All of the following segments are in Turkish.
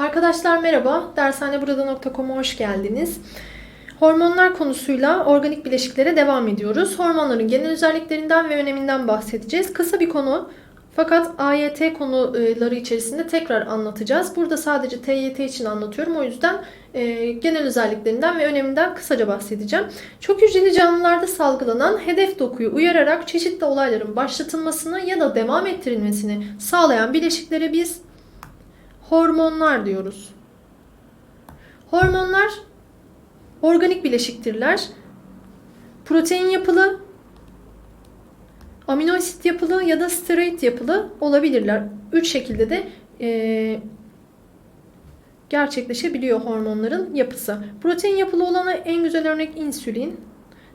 Arkadaşlar merhaba, dershaneburada.com'a hoş geldiniz. Hormonlar konusuyla organik bileşiklere devam ediyoruz. Hormonların genel özelliklerinden ve öneminden bahsedeceğiz. Kısa bir konu fakat AYT konuları içerisinde tekrar anlatacağız. Burada sadece TYT için anlatıyorum. O yüzden e, genel özelliklerinden ve öneminden kısaca bahsedeceğim. Çok hücreli canlılarda salgılanan hedef dokuyu uyararak çeşitli olayların başlatılmasını ya da devam ettirilmesini sağlayan bileşiklere biz hormonlar diyoruz. Hormonlar organik bileşiktirler. Protein yapılı, amino asit yapılı ya da steroid yapılı olabilirler. Üç şekilde de e, gerçekleşebiliyor hormonların yapısı. Protein yapılı olana en güzel örnek insülin.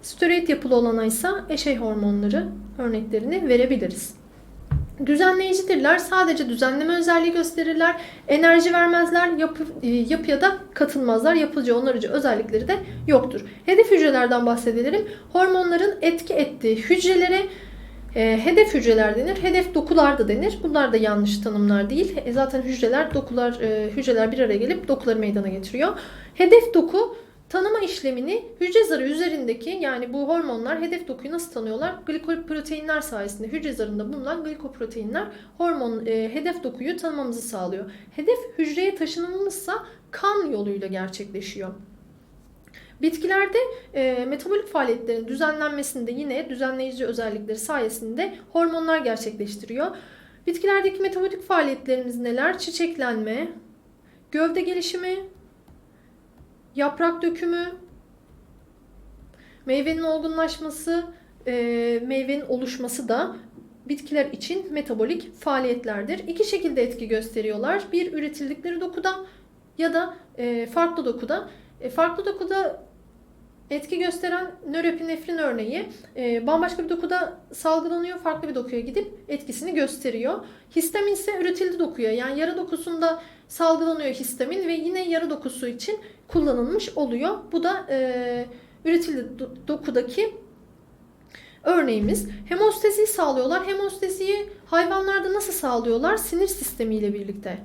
Steroid yapılı olana ise eşey hormonları örneklerini verebiliriz. Düzenleyicidirler. Sadece düzenleme özelliği gösterirler. Enerji vermezler. Yapı, e, yapıya da katılmazlar. Yapıcı, onarıcı özellikleri de yoktur. Hedef hücrelerden bahsedelim. Hormonların etki ettiği hücrelere e, hedef hücreler denir. Hedef dokular da denir. Bunlar da yanlış tanımlar değil. E, zaten hücreler, dokular, e, hücreler bir araya gelip dokuları meydana getiriyor. Hedef doku Tanıma işlemini hücre zarı üzerindeki yani bu hormonlar hedef dokuyu nasıl tanıyorlar? Glikoproteinler sayesinde hücre zarında bulunan glikoproteinler hormon e, hedef dokuyu tanımamızı sağlıyor. Hedef hücreye taşınımımızsa kan yoluyla gerçekleşiyor. Bitkilerde e, metabolik faaliyetlerin düzenlenmesinde yine düzenleyici özellikleri sayesinde hormonlar gerçekleştiriyor. Bitkilerdeki metabolik faaliyetlerimiz neler? Çiçeklenme, gövde gelişimi, yaprak dökümü, meyvenin olgunlaşması, e, meyvenin oluşması da bitkiler için metabolik faaliyetlerdir. İki şekilde etki gösteriyorlar. Bir üretildikleri dokuda ya da e, farklı dokuda. E, farklı dokuda etki gösteren nörepinefrin örneği e, bambaşka bir dokuda salgılanıyor, farklı bir dokuya gidip etkisini gösteriyor. Histamin ise üretildi dokuya yani yara dokusunda salgılanıyor histamin ve yine yara dokusu için kullanılmış oluyor. Bu da e, üretildi dokudaki örneğimiz. Hemostaziyi sağlıyorlar. Hemostaziyi hayvanlarda nasıl sağlıyorlar? Sinir sistemi ile birlikte.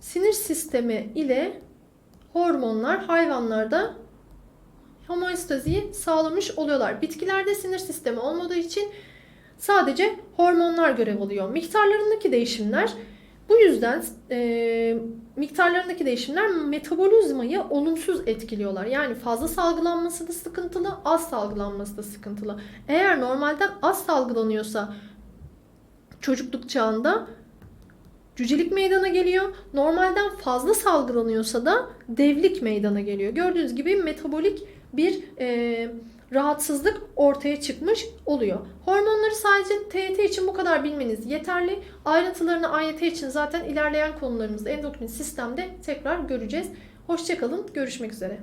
Sinir sistemi ile hormonlar hayvanlarda homeostaziyi sağlamış oluyorlar. Bitkilerde sinir sistemi olmadığı için sadece hormonlar görev alıyor. Miktarlarındaki değişimler bu yüzden e, miktarlarındaki değişimler metabolizmayı olumsuz etkiliyorlar. Yani fazla salgılanması da sıkıntılı, az salgılanması da sıkıntılı. Eğer normalden az salgılanıyorsa çocukluk çağında cücelik meydana geliyor. Normalden fazla salgılanıyorsa da devlik meydana geliyor. Gördüğünüz gibi metabolik bir e, rahatsızlık ortaya çıkmış oluyor. Hormonları sadece TYT için bu kadar bilmeniz yeterli. Ayrıntılarını AYT için zaten ilerleyen konularımızda endokrin sistemde tekrar göreceğiz. Hoşçakalın, görüşmek üzere.